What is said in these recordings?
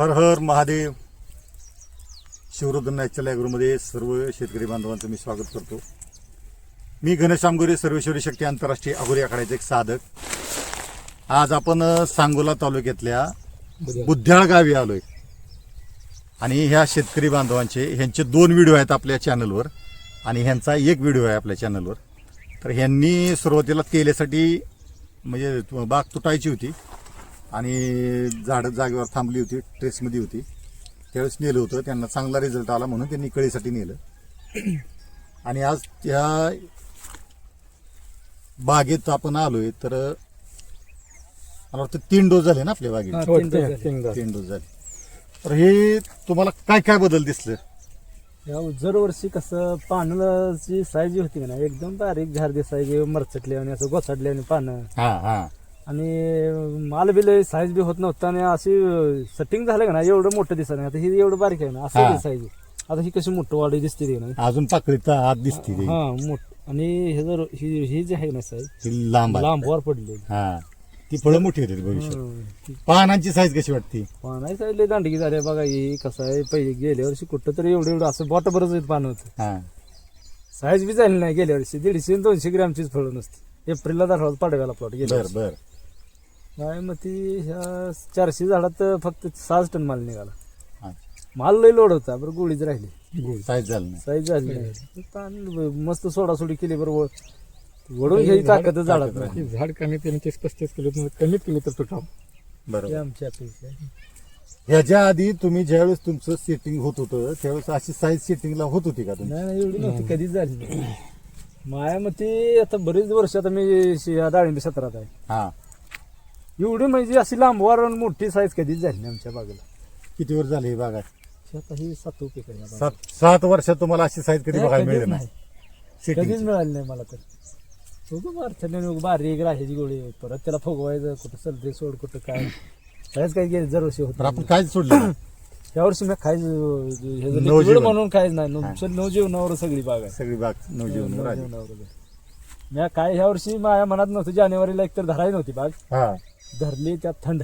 हर हर Mahadev. Shivarudra natural ॲग्रोमध्ये सर्व शेतकरी बांधवांचं मी स्वागत करतो. मी घनश्याम गोरे सर्वेश्वरी शक्ती आंतरराष्ट्रीय अगोरी आखाड्याचे एक साधक. आज आपण सांगोला तालुक्यातल्या बुद्ध्याळ गावी आलोय. आणि ह्या शेतकरी बांधवांचे ह्यांचे दोन व्हिडिओ आहेत आपल्या चॅनलवर. आणि ह्यांचा एक व्हिडिओ आहे आपल्या चॅनलवर. तर ह्यांनी सुरुवातीला तेलासाठी म्हणजे बाग तुटायची होती. आणि झाडं जागेवर थांबली होती ट्रेसमध्ये होती. त्यावेळेस नेलं होतं त्यांना चांगला रिझल्ट आला म्हणून त्यांनी कळीसाठी नेलं. आणि आज त्या बागेत आपण आलोय तर मला वाटतं तीन डोस झाले ना आपल्या बागेत? तीन डोस झाले. तर हे तुम्हाला काय काय बदल दिसलं? या दरवर्षी कसं पानाची साईज होती ना एकदम बारीक झाड दिसायची मरचटली आणि असं गोसाडले आणि पानं. हा हा. आणि माल बिल साईज बी होत नव्हतं आणि अशी सेटिंग झालं का ना एवढं मोठं दिसत नाही. आता ही एवढं बारीक आहे ना हा. असं दिसायची आता ही कशी मोठं वाढी दिसते ती ना अजून पाकळीत आत दिसते ती. हा मोठ आणि हे जर ही ही जी आहे ना साईज ती लांब आहे. लांबवर पडली. हा. ती फळं मोठी होती भविष्यात. पानांची साईज कशी वाटते? पानाची साईज लय दांडगी झाली बघा ही कसं आहे पहिले गेल्या वर्षी कुठं तरी एवढं एवढं असं बोट बरंच पानं होतं. हा. साईज बी झाली नाही गेल्या वर्षी. दीडशे आणि दोनशे ग्रॅमचीच फळं नसते. एप्रिलला दाखवत पाडव्याला प्लॉट गेल्या बर वर्षी. बर. काय मग ती ह्या चारशे झाडात फक्त सहाच टन माल निघाला. हा. माल लय लोड होता बरं गोळीच राहिली. साईज झालं नाही. साईज झाली नाही. ताण मस्त सोडासोडी केली बरोबर वडून घ्यायची ताकद झाडात नाही. झाड कमी केलं तीस पस्तीस किलो कमीत कमी तर तुटाव ही बरोबर. आमची अपेक्षा आहे. ह्याच्या आधी तुम्ही ज्यावेळेस तुमचं सेटिंग होत होतं त्यावेळेस अशी साईज सेटिंगला होत होती का तुम्ही? नाही नाही एवढी नव्हती कधीच झाली नाही. माया मग ती आता बरीच वर्ष आता मी शि- या डाळिंबी सत्रात आहे. हा. एवढी म्हणजे अशी लांबवर आणि मोठी साईज कधीच झाली नाही आमच्या बागेला. किती वर्ष झाले ही बागा आता ही सात पीक आहे या बागेला. सात सात वर्षात तुम्हाला अशी साईज कधी नाही, बघायला कधीच मिळेल नाही. नाही. कधीच मिळाली नाही मला तर. उगं अडचणी उगं बारीक राहायची गोळी. परत त्याला फुगवायचं कुठं सर्दी सोड कुठं काय. काहीच काही गेलं दरवर्षी होत तर आपण काय सोडलं त्या वर्षी मी खायच नवजीवन. म्हणून खायच नाही. नुसतं नवजीवनावर सगळी बाग आहे. सगळी बाग नवजीवन आली. नवजीवनावर. मी काय ह्या वर्षी माझ्या मनात नव्हतं जानेवारीला एकतर धरायची नव्हती बाग. हा. धरली त्यात थंड.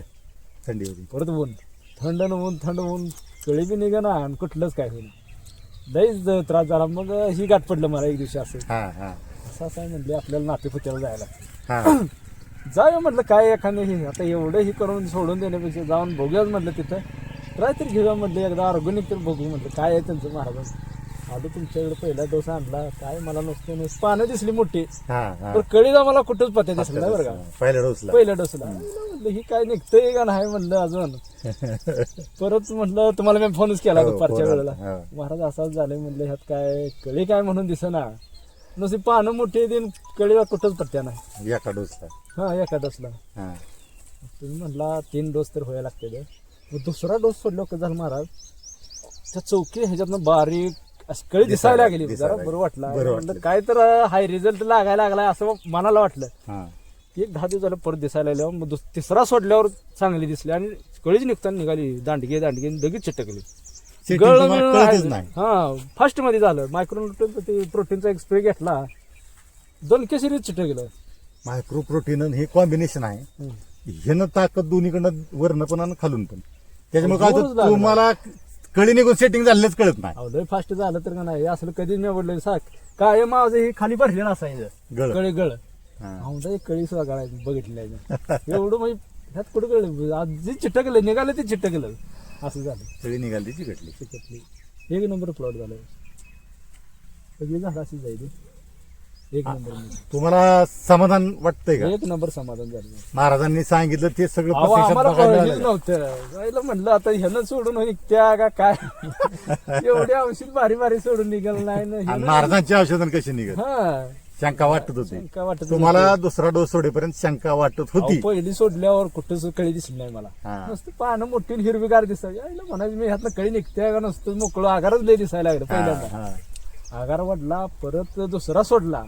थंडी होती परत ऊन. थंड न ऊन थंड ऊन. कळी बी निघा ना आणि कुठलंच काय होईल लईच त्रास झाला. मग ही गाठ पडलं मला एक दिवशी असं. हा हा. असं असं म्हणले आपल्याला नाते पुत्याला जायला. हा. जाऊया म्हटलं काय एखादं हे. आता एवढं हे करून सोडून देण्यापेक्षा जाऊन बघूयाच म्हटलं तिथं. ट्राय तर घेऊया म्हटलं एकदा ऑर्गॅनिक तर बघू म्हटलं काय आहे त्यांचं महाराज आलो तुमच्याकडे पहिला डोस आणला. काय मला नसतं नुसतं. पानं दिसली मोठी. हा हा. कळीला मला कुठंच पत्या दिसला नाही बरं का? पहिल्या डोसला. पहिल्या डोसला. म्हटलं ही काय निघतंय का नाही? म्हणलं अजून. परत म्हटलं तुम्हाला मी फोनच केला हो, दुपारच्या फोन वेळेला. हो. महाराज असाच झालंय. म्हणलं ह्यात काय कळी काय म्हणून दिसेना. नुसती पानं मोठी दिन कळीला कुठंच पत्त्या नाही. एका डोसला. हा एका डोसला. हा. तुम्ही म्हटला तीन डोस तर व्हायला लागते मग दुसरा डोस सोडलो का झालं महाराज. त्या चौकी ह्याच्यातनं बारीक अशी कळी दिसायला जरा लागली. बरं वाटलं. बरं म्हणलं वाटलं. काय तर हाय रिझल्ट लागायला लागलाय असं मनाला वाटलं. हा. एक दहा दिवस झालं परत दिसायला लागल्यावर मग दुस- तिसरा सोडल्यावर चांगली दिसली आणि कळीच निघताना निघाली. दांडगे दांडगे लगेच चिटकली. Setting गळ तुम्हाला मिळून कळतच आहे. नाही. हा फास्टमध्ये झालं. मायक्रोन्यूट्रन ते प्रोटीनचा एक स्प्रे घेतला. दोन केसरी चिटकलं. मायक्रो प्रोटीन हे कॉम्बिनेशन आहे. हम्म. ह्यानं ताकद दोन्हीकडनं वरनं पण आणि खालून पण. त्याच्यामुळे काय जोरच होतं, लागला. तुम्हाला कळी निघून सेटिंग झालेच कळत नाही. अहो लय फास्ट झालं तर का नाही? असलं कधीच मी आवडलं साक काय माझं हे खाली भरलेलं असायचं. गळ. कळे गळ. हा. आमचा एक कळी सुद्धा काढायचं बघितलं एवढं म्हणजे ह्यात कुठं कळलं? आज जे चिटकलं निघालं ते चिटकलं. असं झालं. कळी निघाली ती घटली चिकटली. एक नंबर प्लॉट झालं. सगळी झालं अशी जाईल एक नंबर. तुम्हाला समाधान वाटतंय का? एक नंबर समाधान झालं. महाराजांनी सांगितलं ते सगळं अहो, प्रत्यक्षात आम्हाला बघायला कळलंच मिळालं. नव्हतं. जायला म्हणलं आता ह्यानं सोडून निघत्या का काय? एवढे औषध भारी भारी सोडून निघाल नाही ना आणि ह्यानं- महाराजांची औषधं कशी निघत हा. शंका वाटत होती. शंका वाटत तुम्हाला दुसरा डोस सोडेपर्यंत शंका वाटत होती. पहिली सोडल्यावर कुठंच कळी दिसली नाही मला. हा. नुसतं पानं मोठी आणि हिरवीगार दिसायची. आईला म्हणायचं मी ह्यातनं कळी निघते का? नुसतं मोकळं आगारच लय दिसायला लागलं हा, पहिल्यांदा. हा. आगार वाढला परत दुसरा सोडला.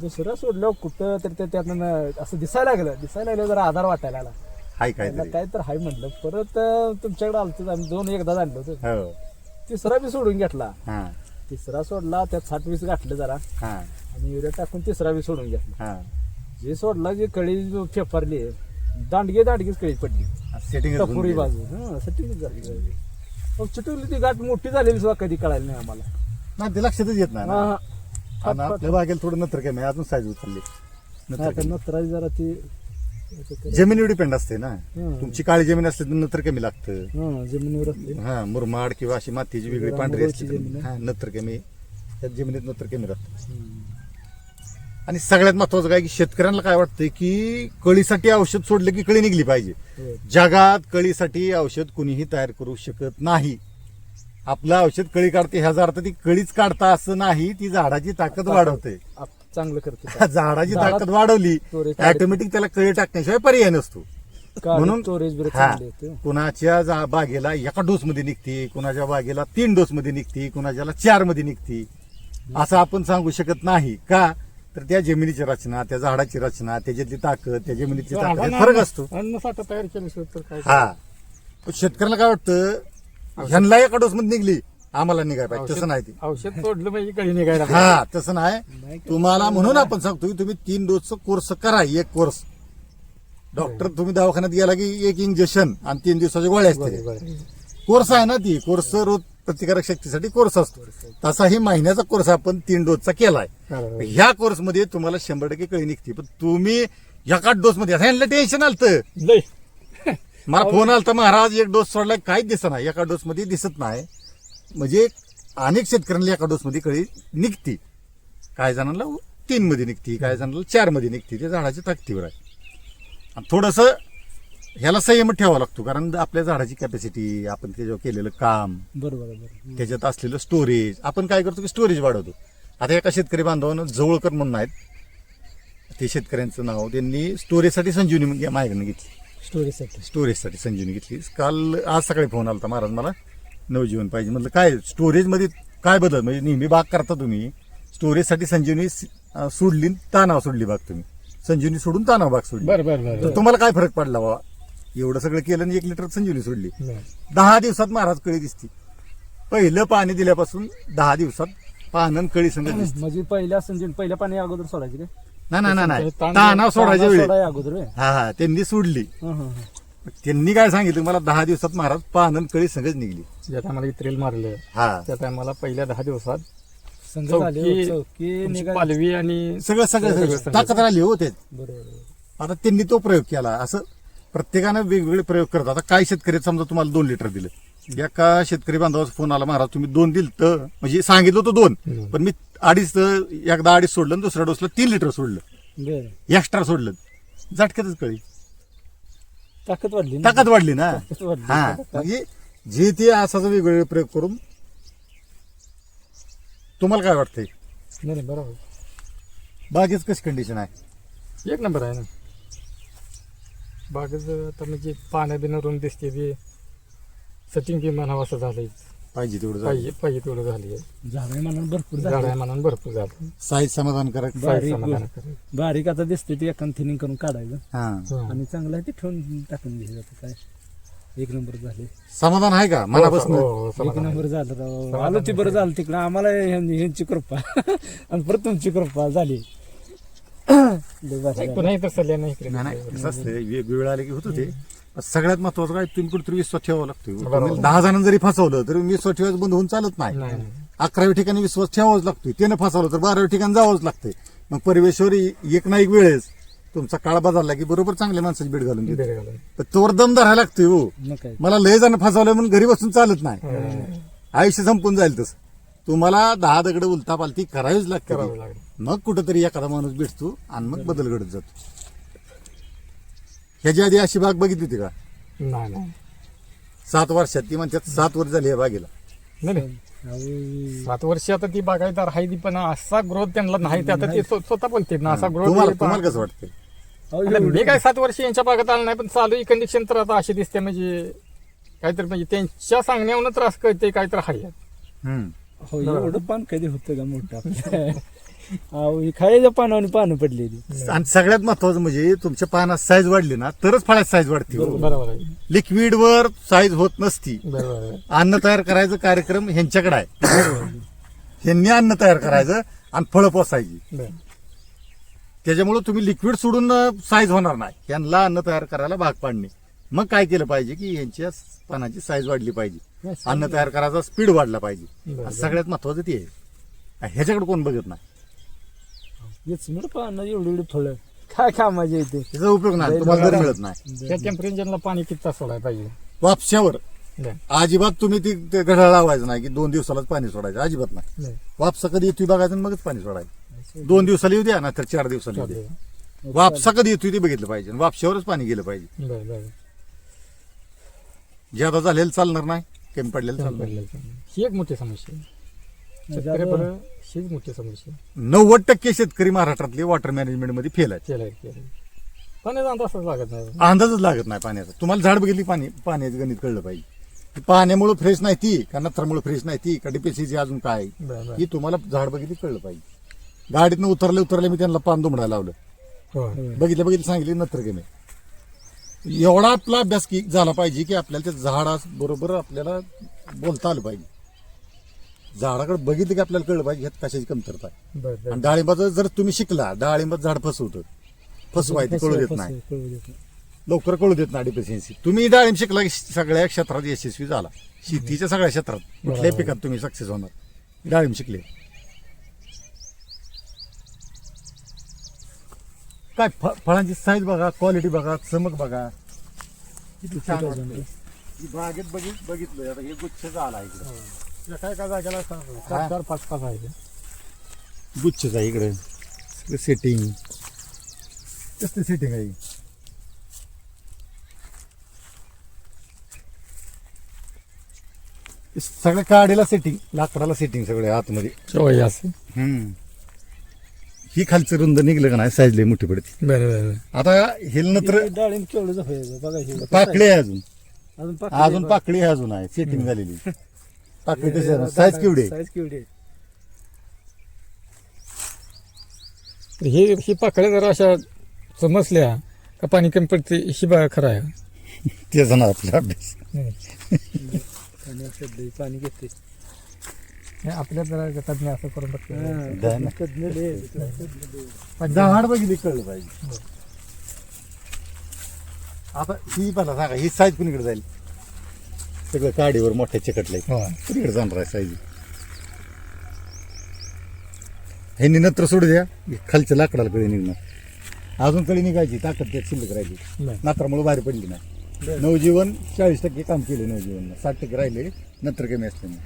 दुसरा सोडल्यावर कुठं तर ते त्यातनं असं दिसायला लागलं. दिसायला लागलं जरा आधार वाटायला लागला. हाय काहीतरी. काय तर हाय म्हणलं. परत तुमच्याकडे आलतो आम्ही दोन एकदा आणलं होतं. हो. तिसरा बी सोडून घेतला. हा. तिसरा सोडला त्यात साठ वीस गाठलं जरा. हा. आणि युरिया टाकून तिसरा बी सोडून घेतला. हा. जे सोडला जे कळी फेफारली दांडगे दांडगीच कळी पडली. सेटिंग टपुरी बाजू. हं, ना सेटिंग झाली. मग चिटवली ती गाठ मोठी झालेली सुद्धा कधी कळायला नाही आम्हाला. नाही ते लक्षातच येत नाही ना. आणि आपल्या बागेला थोडं नंतर कमी आहे, अजून साईज उचलली नंतर तर कमी. नत्राची जरा ती जमिनीवर डिपेंड असते ना हं. तुमची काळी जमीन असली तर नंतर कमी लागतं हा जमिनीवर असते हा मुरमाड किंवा अशी मातीची वेगळी जरा पांढरी मुरमाडची जमीन आहे. हा नंतर कमी त्यात जमिनीत नंतर कमी राहतं हम्म. आणि सगळ्यात महत्वाचं काय की शेतकऱ्यांना काय वाटतंय की कळीसाठी औषध सोडलं की कळी निघली पाहिजे होय. जगात कळीसाठी औषध कुणीही तयार करू शकत नाही आपलं औषध कळी काढते ह्याचा अर्थ ती कळीच काढता असं नाही ती झाडाची ताकद वाढवते. चांगलं करते. झाडाची ताकद वाढवली ऑटोमॅटिक त्याला कळी टाकण्याशिवाय पर्याय नसतो. म्हणून- कुणाच्या बागेला एका डोस मध्ये निघते कुणाच्या बागेला तीन डोस मध्ये निघते कुणाच्याला चारमध्ये निघते असं आपण सांगू शकत नाही. का? तर त्या जमिनीची रचना त्या झाडाची रचना त्याच्यातली ताकद त्या जमिनीची ताकद फरक असतो. अन्न साठा तयार केल्याशिवाय हा. शेतकऱ्याला काय वाटतं? ह्यांना एका डोस मध्ये निघली. आम्हाला निघाय पाहिजे. तसं नाही ते. औषध सोडलं पाहिजे कळी निघायला हा तसं नाही? तुम्हाला म्हणून आपण सांगतो की तुम्ही तीन डोसचा कोर्स करा एक कोर्स डॉक्टर तुम्ही दवाखान्यात गेला की एक इंजेक्शन आणि तीन दिवसाच्या गोळ्या असते कोर्स आहे ना ती. कोर्स रोग प्रतिकारक शक्तीसाठी कोर्स असतो. तसाही महिन्याचा कोर्स आपण तीन डोसचा केलाय. ह्या कोर्समध्ये तुम्हाला शंभर टक्के कळी निघते. पण तुम्ही एका डोस मध्ये ह्यांना टेन्शन आलतं. मला फोन आलता महाराज एक डोस सोडलाय. काहीच दिसत नाही. एका डोस मध्ये दिसत नाही. म्हणजे अनेक शेतकऱ्यांना एका डोस मध्ये कळी निघती. काही जणांना तीन मध्ये निघती काही जणांना चारमध्ये निघते. ते झाडाच्या ताकदीवर आहे. आणि थोडस ह्याला संयम ठेवावा लागतो कारण आपल्या झाडाची कॅपॅसिटी आपण त्याच्यावर केलेलं काम बरोबर त्याच्यात असलेलं स्टोरेज आपण काय करतो की स्टोरेज वाढवतो. आता एका शेतकरी बांधवानं जवळकर म्हणून आहेत. ते शेतकऱ्यांचं नाव त्यांनी स्टोरेजसाठी संजीवनी माझ्याकडनं घेतली. स्टोरेजसाठी स्टोरेजसाठी संजीवनी घेतली. काल आज सकाळी फोन आला महाराज मला. नवजीवन पाहिजे म्हटलं काय स्टोरेजमध्ये काय बदल? म्हणजे नेहमी बाग करता तुम्ही. स्टोरेजसाठी संजीवनी अं, सोडली तानाव सोडली बाग तुम्ही. संजीवनी सोडून तानाव बाग सोडली. बर बर बर. तर तुम्हाला काय फरक पडला बाबा? एवढं सगळं केलं आणि एक लिटर संजीवनी सोडली. बर. दहा दिवसात महाराज कळी दिसती. पहिलं पाणी दिल्यापासून दहा दिवसात पानन कळी संगत दिसते. म्हणजे पहिल्या संजीवन पहिल्या पाणी अगोदर सोडायचे काय? नाही नाही. ताण- तानाव सोडायच्या वेळी. सोडाय अगोदर? हा हा त्यांनी सोडली. हं, हं, हं. त्यांनी काय सांगितलं मला दहा दिवसात महाराज पानन कळी संगच निघली. ज्या टायमाला इत्रेल मारलं हा. त्या टायमाला पहिल्या दहा दिवसात संघ चौकी- झाले चौकी तुमची निघाली. पालवी आणि सगळं सगळं सगळं. ताकद राहिली हो ते. बरोबर. बरोबर. आता त्यांनी तो प्रयोग केला. असं प्रत्येकानं वेगवेगळे प्रयोग करतात. आता काही शेतकरी समजा तुम्हाला दोन लिटर दिलं. एका शेतकरी बांधवाचा फोन आला महाराज तुम्ही दोन दिल तर म्हणजे सांगितलं होतं दोन. पण मी अडीच एकदा अडीच सोडलं आणि दुसऱ्या डोसला तीन लिटर सोडलं. बरं. एक्स्ट्रा सोडलं. झटक्यातच कळी. ताकद वाढली ना? ताकद वाढली ना. ताकद वाढली. हा. म्हणजे जे ते असाच वेगवेगळे प्रयोग करून तुम्हाला काय वाटतंय? नाही नाही, बरोबर. बागेच कशी कंडिशन आहे? एक नंबर आहे ना. बागच आता म्हणजे पाण्या बिनावरून दिसते ते सेटिंग बी म्हणावं असं झालंय. पाहिजे तेवढं पाहिजे पाहिजे तेवढं झाली झाडं म्हणून भरपूर झाड आहे झाड म्हणून भरपूर झालं साईज समाधानकारक बारीक समाधान. करेल. बारीक आता दिसते ती एखाद थिनिंग करून काढायचं. हा. हा. आणि चांगलं आहे ते ठेवून टाकून घ्यायचं आता काय. एक नंबर झाले समाधान आहे का? मनापासून? हो, हो, एक समाधान आहे. नंबर झालं राव. आलो ती बरं आहे. झालं तिकडं. आम्हाला ह्यां- ह्यांची कृपा. आणि परत तुमची कृपा झाली. लय भारी नाही, झालं. पुन्हा सल्ल्या नाही नाही नाही कसं असतं वेगवेगळं आले की होतं ते. सगळ्यात महत्वाचं काय? तुम्ही कुठेतरी विश्वास ठेवावा लागतो. दहा जणांना जरी फसवलं तरी विश्वास ठेवायचं बंद होऊन चालत नाही. अकराव्या ठिकाणी विश्वास ठेवावाच लागतोय. त्यानं फसवलं तर बाराव्या ठिकाणी जावंच लागतंय. मग परिवेशवर एक ना एक वेळेस तुमचा काळ बदलला की बरोबर चांगल्या माणसाची भेट घालून देतो. तोवर दम धरायला लागतोय हो. मला लय जण फसवलं म्हणून घरी बसून चालत नाही. हा. आयुष्य संपून जाईल तसं. तुम्हाला दहा दगड उलता पालती करावीच लागते. मग कुठंतरी एखादा माणूस भेटतो आणि मग बदल घडत जातो. ह्याच्या आधी अशी बाग बघितली होती का? नाही नाही. सात वर्षात. ती म्हणतात सात वर्ष झाली या बागेला. नाही, नाही. अहो, सात वर्ष आता ती बागायदार आहे ती पण असा ग्रोथ त्यांना नाही ते आता ते स्व- स्वतः पण ते ना असा तुम्हाला ग्रोथ तुम्हाला कसं वाटतंय? मी काय सात वर्ष यांच्या भागात आलं नाही पण चालू ही कंडिशन तर आता अशी दिसते म्हणजे काहीतरी म्हणजे त्यांच्या सांगण्यावर त्रास कळते काहीतरी आहे. हम्म. हो एवढं पान कधी होतं का मोठं आपलं? खायच्या पानावर पानं पडलेली. आणि सगळ्यात महत्वाचं म्हणजे तुमच्या पानात साईज वाढली ना तरच फळात साईज वाढते. बरोबर आहे. लिक्विड वर साईज होत नसती. बरोबर आहे. अन्न तयार करायचं कार्यक्रम ह्यांच्याकडे आहे. ह्यांनी अन्न तयार करायचं आणि फळं पोसायची. बरं. त्याच्यामुळे तुम्ही लिक्विड सोडून साईज होणार नाही. यांना अन्न तयार करायला भाग पाडणे. मग काय केलं पाहिजे की यांच्या पानाची साईज वाढली पाहिजे. अन्न तयार करायचा स्पीड वाढला पाहिजे. आणि सगळ्यात महत्वाचं ते आहे. ह्याच्याकडे कोण बघत नाही? पाहणं एवढी एवढी फळं काय कामाची येते त्याचा उपयोग नाही तुम्हाला दर मिळत नाही. त्या पाणी किती तास सोडायला पाहिजे? वापशावर. नाही. अजिबात तुम्ही ती ते घड्याळ लावायचं नाही की दोन दिवसालाच पाणी सोडायचं अजिबात नाही. नाही. वापसा कधी येतोय बघायचं आणि मगच पाणी सोडायचं. दोन दिवसाला येऊ द्या ना तर चार दिवसाला येऊ द्या. वापसा कधी येतोय ते बघितलं पाहिजे आणि वापशावरच पाणी गेलं पाहिजे. बरं बरं ज्यादा झालेलं चालणार नाही. कमी पडलेलं चालणार नाही. ही एक मोठी समस्या आहे. शेतकऱ्याकडं हीच मोठी समस्या आहे. नव्वद टक्के शेतकरी महाराष्ट्रातले वॉटर मॅनेजमेंटमध्ये फेल आहेत. केलं आहे, केलं. पाण्याचा अंदाजच लागत नाही. अंदाजच लागत नाही पाण्याचा. तुम्हाला झाड बघितली पाणी पाण्याचं गणित कळलं पाहिजे पाण्यामुळे फ्रेश नाही ती का नत्रामुळे फ्रेश नाही ती का डिपेसीची अजून काय? आहे? बरं बरं. ही तुम्हाला झाड बघितली कळलं पाहिजे गाडीतनं उतरले उतरले मी त्यांना पान दुमडायला लावलं. हो. बघितलं बघितलं सांगितले नत्र गेले एवढा आपला अभ्यास की झाला पाहिजे की आपल्याला त्या झाडास बरोबर आपल्याला बोलता आलं पाहिजे. झाडाकडे बघितलं की आपल्याला कळलं पाहिजे ह्यात कशाची कमतरता आहे. बरं आणि डाळिंबाचं जर तुम्ही शिकला डाळिंबात झाड फसवतं फसवायचं कळू देत नाही. कळू देत नाही. लवकर कळू देत नाही डिफिशियन्सी तुम्ही डाळिंब शिकला की सगळ्या क्षेत्रात यशस्वी झाला. शेतीच्या सगळ्या क्षेत्रात कुठल्याही पिकात तुम्ही सक्सेस होणार. डाळिंब शिकले. काय फ- फळांची साईज बघा क्वालिटी बघा चमक बघा. किती छान वाटतंय. ही बागेत बघित बघितलं आता हे गुच्छ झाला इकडे. काय काय जागेला चार चार पाच पाच आहे? गुच्छच आहे इकडे. सेटिंग कसं सेटिंग आहे? सगळ्या काडीला सेटिंग लाकडाला सेटिंग सगळे आतमध्ये. चोय असं हम्म. ही खालचं रुंद निघलं का नाही? साईज लई मोठी पडते. बरं बरं आता हे नंतर हे डाळिंब केवढं बघा हे पाकळी आहे अजून. अजून पाकळी अजून पाकळी आहे अजून आहे. सेटिंग झालेली. पाकळी साईज केवढी साईज केवढी आहे? हे ही पाकळ्या जरा अशा समजल्या का पाणी कमी पडते ही बघा खरं आहे. ते ना आपला अभ्यास. असं दही पाणी घेते. हे आपल्या जरा तज्ञ असं करून बघते. झाड बघितली कळलं पाहिजे. आता ही मला सांगा ही साईज कुणीकडे जाईल? सगळं काडीवर मोठ्या चिकटलंय हो कुणीकडे जाणार आहे साईज. ह्यांनी नत्र सोडू द्या. खालच्या लाकडाला कळी निघणार. अजून कळी निघायची ताकद त्यात शिल्लक राहिली. नात्रामुळे बाहेर पडली नाही. नवजीवन चाळीस टक्के काम केले नवजीवन. साठ टक्के राहिले नंतर कमी असल्याने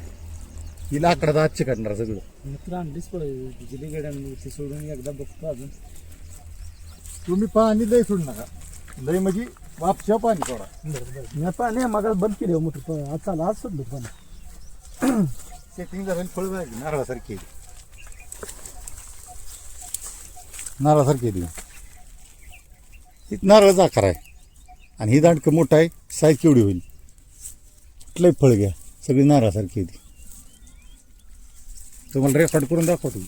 ही लाकडात आज चिकटणार सगळं. मित्र आणलीच गड्यांवरती सोडून एकदा बघतो अजून. तुम्ही पाणी लय सोडू नका. लय म्हणजे वापशा पाणी सोडा मी पाणी मग बंद केली मोठं पण आज चाल आज सोडलं पण. सेटिंग झालं फळ नारळासारखी. नारळासारखी आहे ती. ही नारळाचा आकार आहे. आणि ही दांडकं मोठं आहे साईज केवढी होईल? कुठलंही फळ घ्या सगळी नारळासारखी आहे ती. तुम्हाला रेकॉर्ड करून दाखवतो.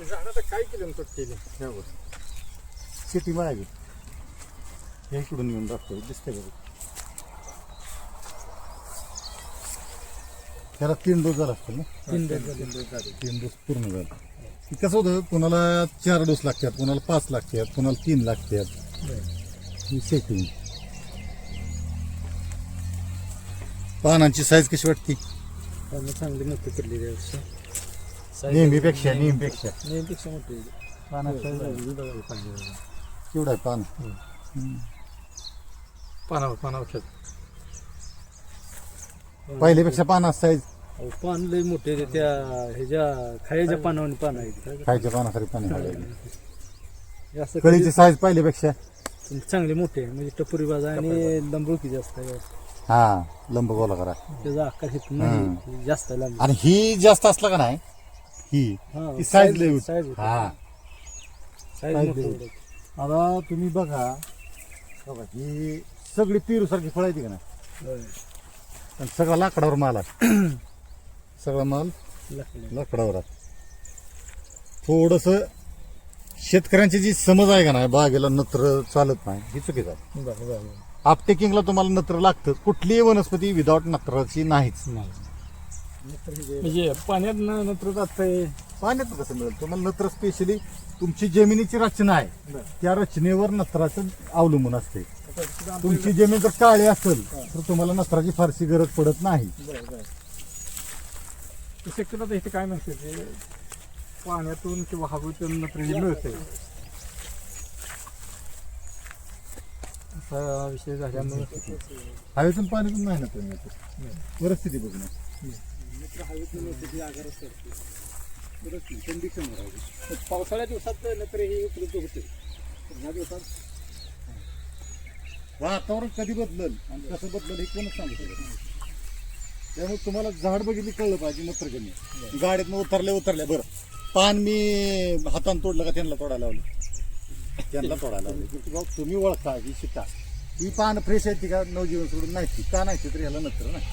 झाडाचं काय केलं कट केलं? ह्यावर शेती मागे हे इकडून येऊन दाखवतो. दिसते बघ. त्याला तीन डोस झाला असतील ना? तीन दिवस तीन डोस पूर्ण झाले. की कसं होतं कोणाला चार डोस लागतात कोणाला पाच लागतात कोणाला तीन लागतात. ही सेटिंग पानांची साईज कशी वाटते? पानं चांगली मोठी. Size नेहमीपेक्षा नेहमीपेक्षा. नेहमीपेक्षा मोठी. आहे. पानाचं ही बघा पाणी. केवढं आहे पान? पानावर पानावर खेळ. पहिल्यापेक्षा पानाचं साईज अहो, पान लय मोठे आहे. त्या ह्याच्या खायच्या पानावर पान आहेत. खायच्या पानासारखी पाणी हे असं कळीची साईज पहिल्यापेक्षा. चांगले मोठे आहे. म्हणजे टपुरी बाजा आणि लंबळकी जास्त आहे. हा लंब गोला करा. त्याचा आकार नाही. जास्त आहे लांब. आणि ही जास्त असला का नाही ही हा, ती साईज size होती. हा. Size मोठी. आता तुम्ही बघा बघा ही सगळी पेरू सारखी फळ येते का ना होय. आणि सगळा लाकडावर माल आहे. सगळा माल लाकडी. लाकडावर थोडस शेतकऱ्यांची जी समज आहे का नाही बागेला नत्र चालत नाही ही चुकीच आहे. बरं, बरं, बरं. आपटेकिंगला तुम्हाला नत्र लागतं कुठलीही वनस्पती विदाऊट नत्राची नाहीच. नाही. म्हणजे पाण्यात नत्र जातंय. पाण्यात कसं मिळेल? तुम्हाला नत्र स्पेशली तुमची जमिनीची रचना आहे. त्या रचनेवर नत्राचं अवलंबून असते. तुमची जमीन जर काळी असेल तर तुम्हाला नत्राची फारशी गरज पडत नाही. शक्यतो आता इथे काय नसते ते पाण्यातून किंवा हवेतून नत्र हे मिळते. असा विषय झाल्यामुळे हवेतून पाण्यातून नाही नत्र मिळत. परिस्थिती बघून. पावसाळ्या दिवसात नत्र हे उपलब्ध होते. ह्या दिवसात वातावरण कधी बदलल आणि कसं बदलल हे कोणच सांगू शकत नाही. त्यामुळे तुम्हाला झाड बघितली कळलं पाहिजे नत्र कमी गाडीत उतरल्या उतरल्या बरं. पान मी हातानं तोडलं का त्यांना तोडायला लावलं? त्यांना तोडायला लावलं. तुम्ही ओळखा ही शिका ही पान फ्रेश आहे ती का नवजीवन सोडून नाही ती? का नाही तर याला नत्र नाही?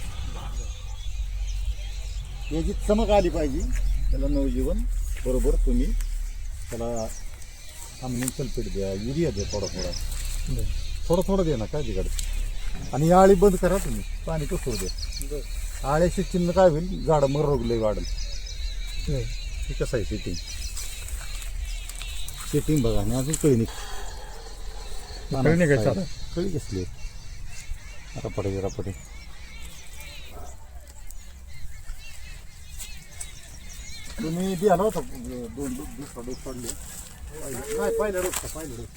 याची चमक आली पाहिजे. त्याला नवजीवन बरोबर तुम्ही त्याला आम्ही सल्फेट द्या युरिया द्या थोडा थोडा थोडं थोडं दे ना काय तिकडे आणि ही आळी बंद करा तुम्ही. पाणी कसं द्या. आळ्याचे चिन्ह काय होईल? झाड मग रोगले वाढेल हे कसं आहे सेटिंग सेटिंग बघा आणि अजून कळी निघ कळी कसली रपाटे रपाटे तुम्ही आला होता दोन दुसरा डोस पडले नाही पहिल्या पहिल्या डोस?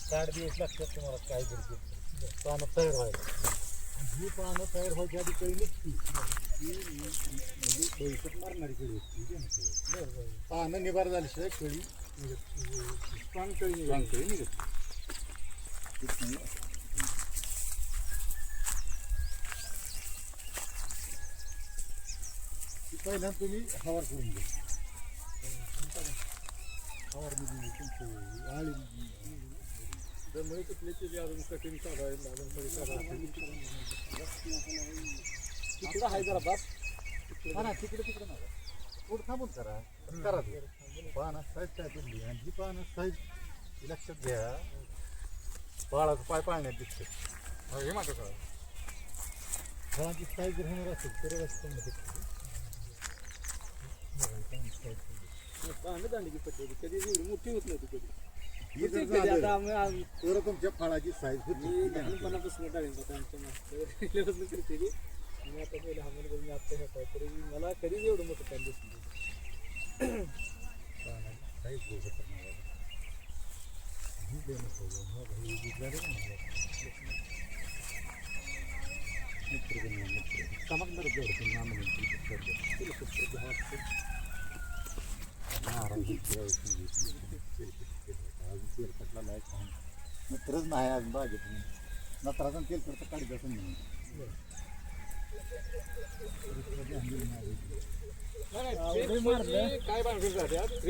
साठ दिवस लागतात तुम्हाला काय करते पानं तयार व्हायला. ही पानं तयार व्हायची आधी कळी निघती म्हणजे भविष्यात मारणारी कळी असते. पानं निभार झाल्याशिवाय कळी निघत पान कळी निघत कळी निघत पहिला पहिल्यांदा तुम्ही हवार करून घ्या. हवारमध्ये तुमची आळी त्यामुळे कुठली तरी अजून कठीण चालू आहे अजून तरी तिकडं आहे जरा हा ना तिकडे तिकडे ना थोडं थांबून करा करा ते. साईज काय पडली आणि ही साईज लक्षात घ्या. बाळाचं पाय पाळण्यात दिसते हे माझं कळा फळांची साईज जर असेल तर रस्त्यामध्ये. कधी एवढी मोठी होत नव्हती कधी. ही जर कधी? झालं, आता आम्ही आम्ही तर तुमच्या फळाची साईज मी होती लहानपणापासून डाळिंबात आमच्या मागच्यापासून करते ती मी आता पहिलं मी हे काय तरी मला कधीच एवढं मोठं काम दिसलं नाही. साईज. मित्र मित्र. नामं नाही कटला नाही. आज बागेत नत्राचा तेल करता काढी जातं नाही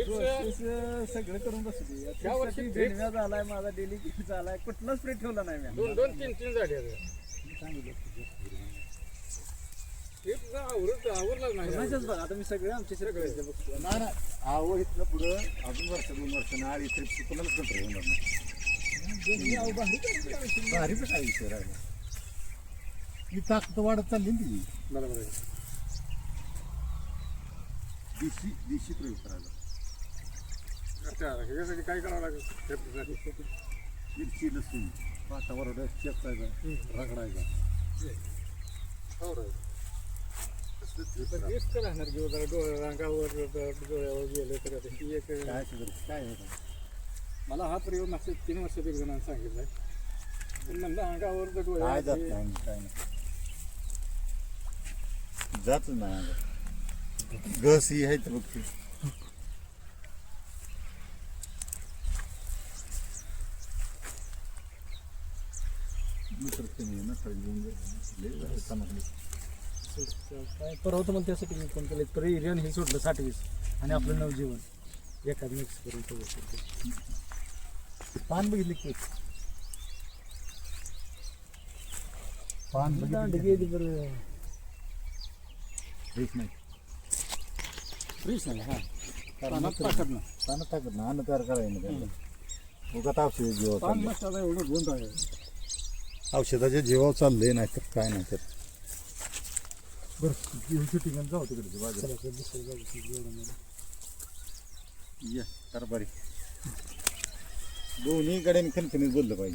प्रोसेस सगळं करून बसली. ह्या वर्षी डेलिव्हर झालाय माझा डेली झालाय. कुठलाच स्प्रे ठेवला नाही मी दोन दोन तीन तीन झाली आता. Trips आवरत आवरलाच नाही कोणाच्याच बघा आता मी सगळे आमच्या सगळे बघतो ना ना आवड इथलं पुढं अजून वर्ष दोन वर्ष ना आळी ट्रिप कोणालाच कंट्रोल होणार नाही मी भारी पण काय विषय राहिला ही ताकद वाढत चालली ना तिची बरोबर आहे. देशी देशी प्रयोग करायला अच्छा, ह्याच्यासाठी काय करावं लागेल Trips मिरची लसूण पाटावर चेचायचा रगडायचा कसलं डोळ्यावर तर एक मला हा प्रयोग मागच्या तीन वर्षात एक जणांना सांगितलं म्हणलं अंगावर जात नाही ही आहे बघ ती. दुसरं कमी ना खाली घेऊन जाईल. काय परवा मग त्यासाठी मी फोन केलं एरियन हे सोडलं साठ वीस आणि आपलं नवजीवन. एखाद मिक्स करून सगळं पान बघितले की? पान बघितले गेली बरं. नाही. फ्रीज नाही हा. पानात टाकत ना पानात टाकत ना अन्न तयार करायला औषध जीवा पान मस्त आता एवढं आहे. औषधाच्या जीवावर चाललंय नाही तर काय नाही तर बरं ठिकाण जाऊ तिकडे बाजूला. या तर बरी दोन्ही कडेने खणखणीत बोललं पाहिजे.